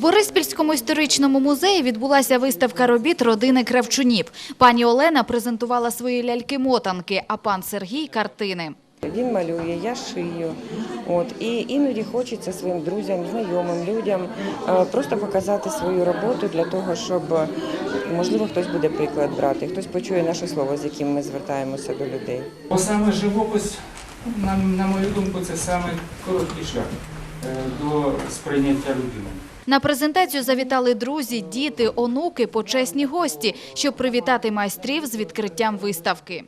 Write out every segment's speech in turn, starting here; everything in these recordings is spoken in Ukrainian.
Бориспільському історичному музеї відбулася виставка робіт родини Кравчунів. Пані Олена презентувала свої ляльки-мотанки, а пан Сергій – картини. Він малює, я шию. От і іноді хочеться своїм друзям, знайомим людям е, просто показати свою роботу для того, щоб е, можливо хтось буде приклад брати, хтось почує наше слово, з яким ми звертаємося до людей. Бо саме живопис, на, на мою думку, це саме короткий шлях до сприйняття людини. На презентацію завітали друзі, діти, онуки, почесні гості, щоб привітати майстрів з відкриттям виставки.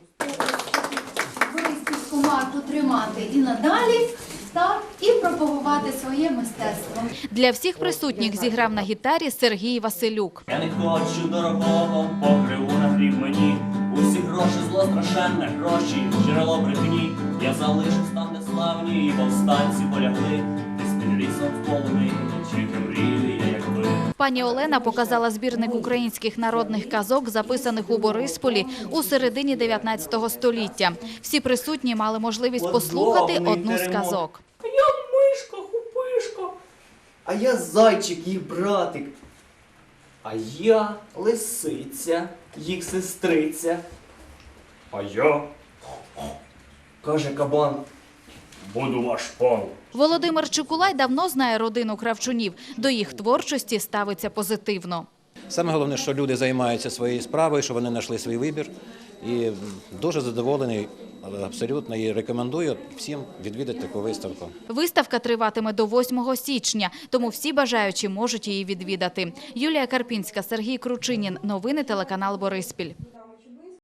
Бориспільську марку тримати і надалі, так, і пропагувати своє мистецтво. Для всіх присутніх зіграв на гітарі Сергій Василюк. Я не хочу дорогого покриву на гріб мені. Усі гроші зло страшенне, гроші, джерело брехні. Я залишив там, де славні, і повстанці полягли. Пані Олена показала збірник українських народних казок, записаних у Борисполі у середині 19 століття. Всі присутні мали можливість послухати одну з казок. Я мишка, хупишка. А я зайчик, їх братик. А я лисиця, їх сестриця. А я, каже кабан, буду ваш пан. Володимир Чекулай давно знає родину Кравчунів. До їх творчості ставиться позитивно. Саме головне, що люди займаються своєю справою, що вони знайшли свій вибір. І дуже задоволений абсолютно і рекомендую всім відвідати таку виставку. Виставка триватиме до 8 січня, тому всі бажаючі можуть її відвідати. Юлія Карпінська, Сергій Кручинін. Новини телеканал Бориспіль.